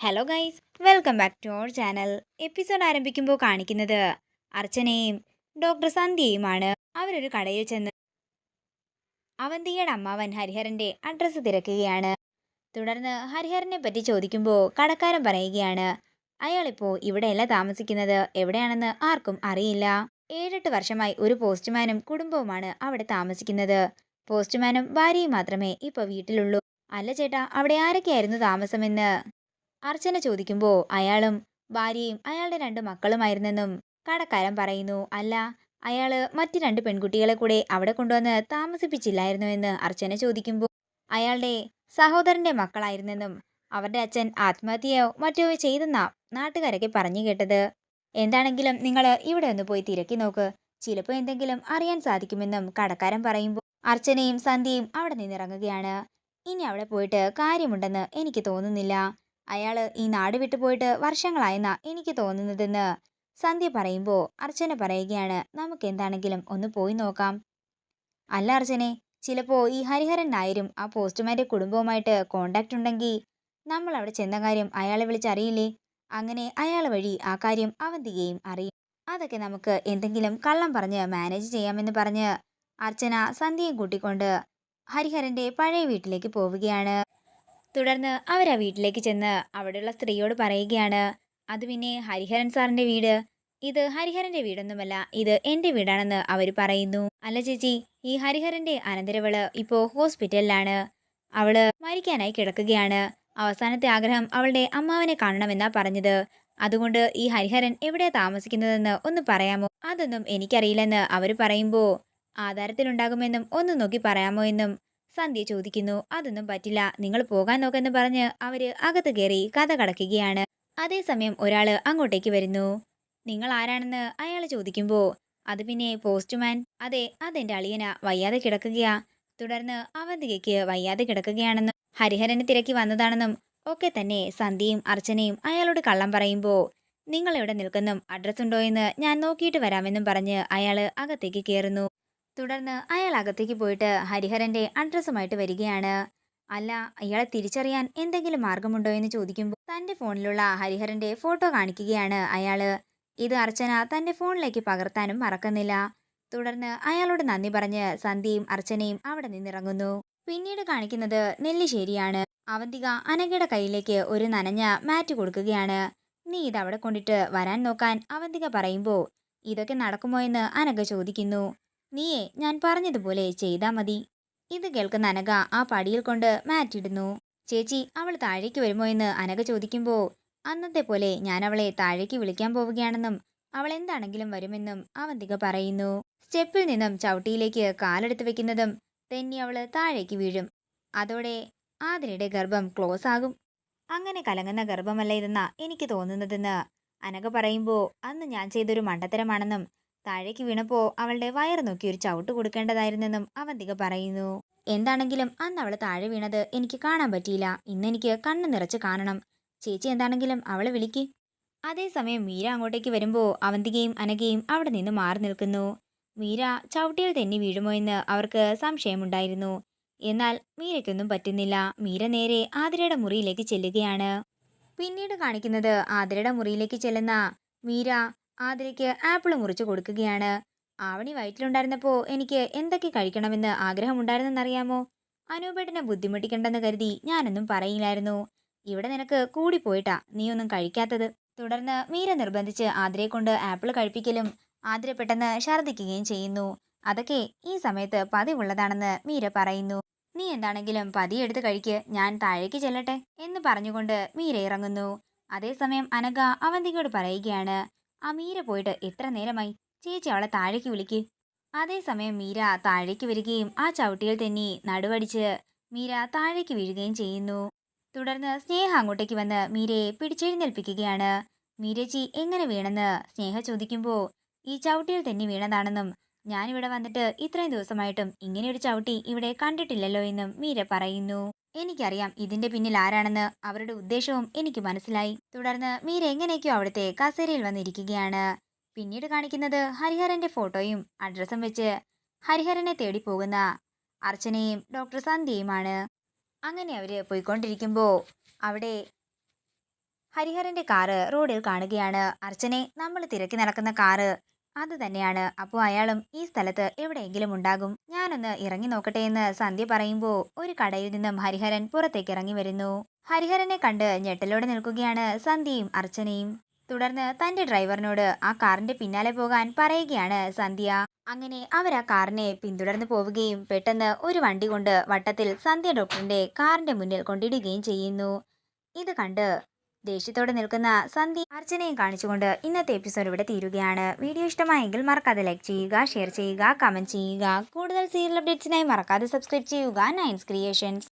Hello guys welcome back to our channel episode ആരംഭിക്കുമ്പോൾ കാണിക്കുന്നത് അർച്ചനയും doctor സന്ധ്യയുമാണ്. അവരൊരു കടയിൽ ചെന്ന് അവന്തിയുടെ അമ്മാവൻ ഹരിഹരന്റെ അഡ്രസ്സ് തിരക്കുകയാണ്. തുടർന്ന് ഹരിഹരനെ പറ്റി ചോദിക്കുമ്പോൾ കടക്കാരൻ പറയുകയാണ് അയാളിപ്പോൾ ഇവിടെയല്ല താമസിക്കുന്നത്. എവിടെയാണെന്ന് ആർക്കും അറിയില്ല. ഏഴെട്ട് വർഷമായി ഒരു പോസ്റ്റ്മാനും കുടുംബവുമാണ് അവിടെ താമസിക്കുന്നത്. പോസ്റ്റ്മാനും ഭാര്യയും മാത്രമേ ഇപ്പോൾ വീട്ടിലുള്ളൂ. അല്ല ചേട്ടാ അവിടെ ആരൊക്കെയായിരുന്നു താമസമെന്ന്? അർച്ചന ചോദിക്കുമ്പോൾ അയാളും ഭാര്യയും അയാളുടെ രണ്ട് മക്കളുമായിരുന്നെന്നും കടക്കാരൻ പറയുന്നു അല്ല അയാൾ മറ്റു രണ്ട് പെൺകുട്ടികളെ കൂടെ അവിടെ കൊണ്ടുവന്ന് താമസിപ്പിച്ചില്ലായിരുന്നുവെന്ന് അർച്ചന ചോദിക്കുമ്പോൾ അയാളുടെ സഹോദരന്റെ മക്കളായിരുന്നെന്നും അവരുടെ അച്ഛൻ ആത്മഹത്യയോ മറ്റോ ചെയ്തെന്നാ നാട്ടുകാരൊക്കെ പറഞ്ഞു കേട്ടത്. എന്താണെങ്കിലും നിങ്ങൾ ഇവിടെ ഒന്ന് പോയി തിരക്കി നോക്ക്. ചിലപ്പോൾ എന്തെങ്കിലും അറിയാൻ സാധിക്കുമെന്നും കടക്കാരൻ പറയുമ്പോൾ അർച്ചനയും സന്ധ്യയും അവിടെ നിന്നിറങ്ങുകയാണ്. ഇനി അവിടെ പോയിട്ട് കാര്യമുണ്ടെന്ന് എനിക്ക് തോന്നുന്നില്ല. അയാൾ ഈ നാട് വിട്ടു പോയിട്ട് വർഷങ്ങളായെന്നാ എനിക്ക് തോന്നുന്നതെന്ന് സന്ധ്യ പറയുമ്പോൾ അർച്ചന പറയുകയാണ്. നമുക്ക് എന്താണെങ്കിലും ഒന്ന് പോയി നോക്കാം. അല്ല അർച്ചനെ ചിലപ്പോൾ ഈ ഹരിഹരൻ നായരും ആ പോസ്റ്റ്മാന്റെ കുടുംബവുമായിട്ട് കോണ്ടാക്ട് ഉണ്ടെങ്കിൽ നമ്മൾ അവിടെ ചെന്ന കാര്യം അയാളെ വിളിച്ചറിയില്ലേ? അങ്ങനെ അയാൾ വഴി ആ കാര്യം അവന്തികയും അറിയും. അതൊക്കെ നമുക്ക് എന്തെങ്കിലും കള്ളം പറഞ്ഞ് മാനേജ് ചെയ്യാമെന്ന് പറഞ്ഞ് അർച്ചന സന്ധ്യയും കൂട്ടിക്കൊണ്ട് ഹരിഹരന്റെ പഴയ വീട്ടിലേക്ക് പോവുകയാണ്. തുടർന്ന് അവർ ആ വീട്ടിലേക്ക് ചെന്ന് അവിടെയുള്ള സ്ത്രീയോട് പറയുകയാണ് അത് പിന്നെ ഹരിഹരൻ സാറിന്റെ വീട്. ഇത് ഹരിഹരന്റെ വീടൊന്നുമല്ല ഇത് എന്റെ വീടാണെന്ന് അവർ പറയുന്നു. അല്ല ചേച്ചി ഈ ഹരിഹരന്റെ അനന്തരവൾ ഇപ്പോൾ ഹോസ്പിറ്റലിലാണ്. അവൾ മരിക്കാനായി കിടക്കുകയാണ്. അവസാനത്തെ ആഗ്രഹം അവളുടെ അമ്മാവനെ കാണണമെന്നാ പറഞ്ഞത്. അതുകൊണ്ട് ഈ ഹരിഹരൻ എവിടെ താമസിക്കുന്നതെന്ന് ഒന്ന് പറയാമോ? അതൊന്നും എനിക്കറിയില്ലെന്ന് അവർ പറയുമ്പോൾ ആധാരത്തിലുണ്ടാകുമെന്നും ഒന്ന് നോക്കി പറയാമോ എന്നും സന്ധ്യ ചോദിക്കുന്നു. അതൊന്നും പറ്റില്ല. നിങ്ങൾ പോകാൻ നോക്കെന്ന് പറഞ്ഞ് അവർ അകത്ത് കയറി കഥ കടക്കുകയാണ്. അതേസമയം ഒരാൾ അങ്ങോട്ടേക്ക് വരുന്നു. നിങ്ങൾ ആരാണെന്ന്? അയാൾ ചോദിക്കുമ്പോൾ അത് പിന്നെ പോസ്റ്റ്മാൻ. അതെ അതെന്റെ അളിയന. വയ്യാതെ കിടക്കുകയാ. തുടർന്ന് അവന്തികയ്ക്ക് വയ്യാതെ കിടക്കുകയാണെന്നും ഹരിഹരനെ തിരക്കി വന്നതാണെന്നും ഒക്കെ തന്നെ സന്ധ്യയും അർച്ചനയും അയാളോട് കള്ളം പറയുമ്പോൾ നിങ്ങൾ എവിടെ നിൽക്കുന്നും അഡ്രസ് ഉണ്ടോ എന്ന് ഞാൻ നോക്കിയിട്ട് വരാമെന്നും പറഞ്ഞ് അയാൾ അകത്തേക്ക് കയറുന്നു തുടർന്ന് അയാൾ അകത്തേക്ക് പോയിട്ട് ഹരിഹരന്റെ അഡ്രസ്സുമായിട്ട് വരികയാണ്. അല്ല അയാളെ തിരിച്ചറിയാൻ എന്തെങ്കിലും മാർഗമുണ്ടോ എന്ന് ചോദിക്കുമ്പോൾ തന്റെ ഫോണിലുള്ള ഹരിഹരന്റെ ഫോട്ടോ കാണിക്കുകയാണ് അയാൾ ഇത് അർച്ചന തന്റെ ഫോണിലേക്ക് പകർത്താനും മറക്കുന്നില്ല. തുടർന്ന് അയാളോട് നന്ദി പറഞ്ഞ് സന്ധ്യയും അർച്ചനയും അവിടെ നിന്നിറങ്ങുന്നു. പിന്നീട് കാണിക്കുന്നത് നെല്ലിശ്ശേരിയാണ്. അവന്തിക അനഘയുടെ കയ്യിലേക്ക് ഒരു നനഞ്ഞ മാറ്റ് കൊടുക്കുകയാണ്. നീ ഇത് അവിടെ കൊണ്ടിട്ട് വരാൻ നോക്കാൻ അവന്തിക പറയുമ്പോൾ ഇതൊക്കെ നടക്കുമോ? എന്ന് അനഘ ചോദിക്കുന്നു. നീയേ ഞാൻ പറഞ്ഞതുപോലെ ചെയ്താൽ മതി. ഇത് കേൾക്കുന്ന അനഘ ആ പടിയിൽ കൊണ്ട് മാറ്റിടുന്നു ചേച്ചി അവൾ താഴേക്ക് വരുമോ എന്ന് അനഘ ചോദിക്കുമ്പോൾ അന്നത്തെ പോലെ ഞാൻ അവളെ താഴേക്ക് വിളിക്കാൻ പോവുകയാണെന്നും അവൾ എന്താണെങ്കിലും വരുമെന്നും അവന്തിക പറയുന്നു. സ്റ്റെപ്പിൽ നിന്നും ചവിട്ടിയിലേക്ക് കാലെടുത്ത് വെക്കുന്നതും തെന്നി അവൾ താഴേക്ക് വീഴും. അതോടെ ആതിരയുടെ ഗർഭം ക്ലോസ് ആകും. അങ്ങനെ കലങ്ങുന്ന ഗർഭമല്ല ഇതെന്നാ എനിക്ക് തോന്നുന്നതെന്ന് അനഘ പറയുമ്പോൾ അന്ന് ഞാൻ ചെയ്തൊരു മണ്ടത്തരമാണെന്നും താഴേക്ക് വീണപ്പോൾ അവളുടെ വയർ നോക്കി ഒരു ചവിട്ട് കൊടുക്കേണ്ടതായിരുന്നെന്നും അവന്തിക പറയുന്നു. എന്താണെങ്കിലും അന്ന് അവൾ താഴെ വീണത് എനിക്ക് കാണാൻ പറ്റിയില്ല. ഇന്ന് എനിക്ക് കണ്ണ് നിറച്ച് കാണണം. ചേച്ചി എന്താണെങ്കിലും അവളെ വിളിക്ക്. അതേസമയം മീര അങ്ങോട്ടേക്ക് വരുമ്പോൾ അവന്തികയും അനഘയും അവിടെ നിന്ന് മാറി നിൽക്കുന്നു. മീര ചവിട്ടിയിൽ തെന്നി വീഴുമോ എന്ന് അവർക്ക് സംശയമുണ്ടായിരുന്നു. എന്നാൽ മീരയ്ക്കൊന്നും പറ്റുന്നില്ല. മീര നേരെ ആതിരയുടെ മുറിയിലേക്ക് ചെല്ലുകയാണ്. പിന്നീട് കാണിക്കുന്നത് ആതിരയുടെ മുറിയിലേക്ക് ചെല്ലുന്ന മീര ആതിരയ്ക്ക് ആപ്പിൾ മുറിച്ചു കൊടുക്കുകയാണ്. ആവണി വയറ്റിലുണ്ടായിരുന്നപ്പോൾ എനിക്ക് എന്തൊക്കെ കഴിക്കണമെന്ന് ആഗ്രഹമുണ്ടായിരുന്നെന്നറിയാമോ? അനൂപേട്ടനെ ബുദ്ധിമുട്ടിക്കണ്ടെന്ന് കരുതി ഞാനൊന്നും പറയില്ലായിരുന്നു. ഇവിടെ നിനക്ക് കൂടിപ്പോയിട്ടാ നീയൊന്നും കഴിക്കാത്തത്. തുടർന്ന് മീര നിർബന്ധിച്ച് ആതിരയെ കൊണ്ട് ആപ്പിൾ കഴിപ്പിക്കലും ആതിര പെട്ടെന്ന് ഛർദ്ദിക്കുകയും ചെയ്യുന്നു. അതൊക്കെ ഈ സമയത്ത് പതിവുള്ളതാണെന്ന് മീര പറയുന്നു. നീ എന്താണെങ്കിലും പതിയെടുത്ത് കഴിക്ക്. ഞാൻ താഴേക്ക് ചെല്ലട്ടെ എന്ന് പറഞ്ഞുകൊണ്ട് മീര ഇറങ്ങുന്നു. അതേസമയം അനഘ അവന്തികയോട് പറയുകയാണ്. ആ മീര പോയിട്ട് എത്ര നേരമായി? ചേച്ചി അവളെ താഴേക്ക് വിളിക്ക്. അതേസമയം മീര താഴേക്ക് വരികയും ആ ചവിട്ടിയിൽ തന്നെ നടുവടിച്ച് മീര താഴേക്ക് വീഴുകയും ചെയ്യുന്നു. തുടർന്ന് സ്നേഹ അങ്ങോട്ടേക്ക് വന്ന് മീരയെ പിടിച്ചെഴുന്നേൽപ്പിക്കുകയാണ്. മീരച്ചി എങ്ങനെ വീണെന്ന് സ്നേഹ ചോദിക്കുമ്പോൾ ഈ ചവിട്ടിയിൽ തന്നെ വീണതാണെന്നും ഞാനിവിടെ വന്നിട്ട് ഇത്രയും ദിവസമായിട്ടും ഇങ്ങനെയൊരു ചവിട്ടി ഇവിടെ കണ്ടിട്ടില്ലല്ലോ എന്നും മീര പറയുന്നു. എനിക്കറിയാം ഇതിന്റെ പിന്നിൽ ആരാണെന്ന്. അവരുടെ ഉദ്ദേശവും എനിക്ക് മനസ്സിലായി. തുടർന്ന് മീര എങ്ങനെയൊക്കെയോ അവിടുത്തെ കസേരയിൽ വന്നിരിക്കുകയാണ്. പിന്നീട് കാണിക്കുന്നത് ഹരിഹരന്റെ ഫോട്ടോയും അഡ്രസ്സും വെച്ച് ഹരിഹരനെ തേടി പോകുന്ന അർച്ചനയും ഡോക്ടർ സന്ധ്യയുമാണ്. അങ്ങനെ അവർ പോയിക്കൊണ്ടിരിക്കുമ്പോൾ അവിടെ ഹരിഹരന്റെ കാറ് റോഡിൽ കാണുകയാണ്. അർച്ചനെ നമ്മൾ തിരക്കി നടക്കുന്ന കാറ് അത് തന്നെയാണ്. അപ്പോൾ അയാളും ഈ സ്ഥലത്ത് എവിടെയെങ്കിലും ഉണ്ടാകും. ഞാനൊന്ന് ഇറങ്ങി നോക്കട്ടെ എന്ന് സന്ധ്യ പറയുമ്പോൾ ഒരു കടയിൽ നിന്നും ഹരിഹരൻ പുറത്തേക്ക് ഇറങ്ങി വരുന്നു. ഹരിഹരനെ കണ്ട് ഞെട്ടലോടെ നിൽക്കുകയാണ് സന്ധ്യയും അർച്ചനയും. തുടർന്ന് തന്റെ ഡ്രൈവറിനോട് ആ കാറിന്റെ പിന്നാലെ പോകാൻ പറയുകയാണ് സന്ധ്യ. അങ്ങനെ അവർ ആ കാറിനെ പിന്തുടർന്ന് പോവുകയും പെട്ടെന്ന് ഒരു വണ്ടി കൊണ്ട് വട്ടത്തിൽ സന്ധ്യ ഡോക്ടറിന്റെ കാറിന്റെ മുന്നിൽ കൊണ്ടിടുകയും ചെയ്യുന്നു. ഇത് കണ്ട് ദേഷ്യത്തോടെ നിൽക്കുന്ന സന്ധി അർച്ചനയും കാണിച്ചുകൊണ്ട് ഇന്നത്തെ എപ്പിസോഡ് ഇവിടെ തീരുകയാണ്. വീഡിയോ ഇഷ്ടമായെങ്കിൽ മറക്കാതെ ലൈക്ക് ചെയ്യുക ഷെയർ ചെയ്യുക കമന്റ് ചെയ്യുക. കൂടുതൽ സീരിയൽ അപ്ഡേറ്റ്സിനായി മറക്കാതെ സബ്സ്ക്രൈബ് ചെയ്യുക. നയൻസ് ക്രിയേഷൻസ്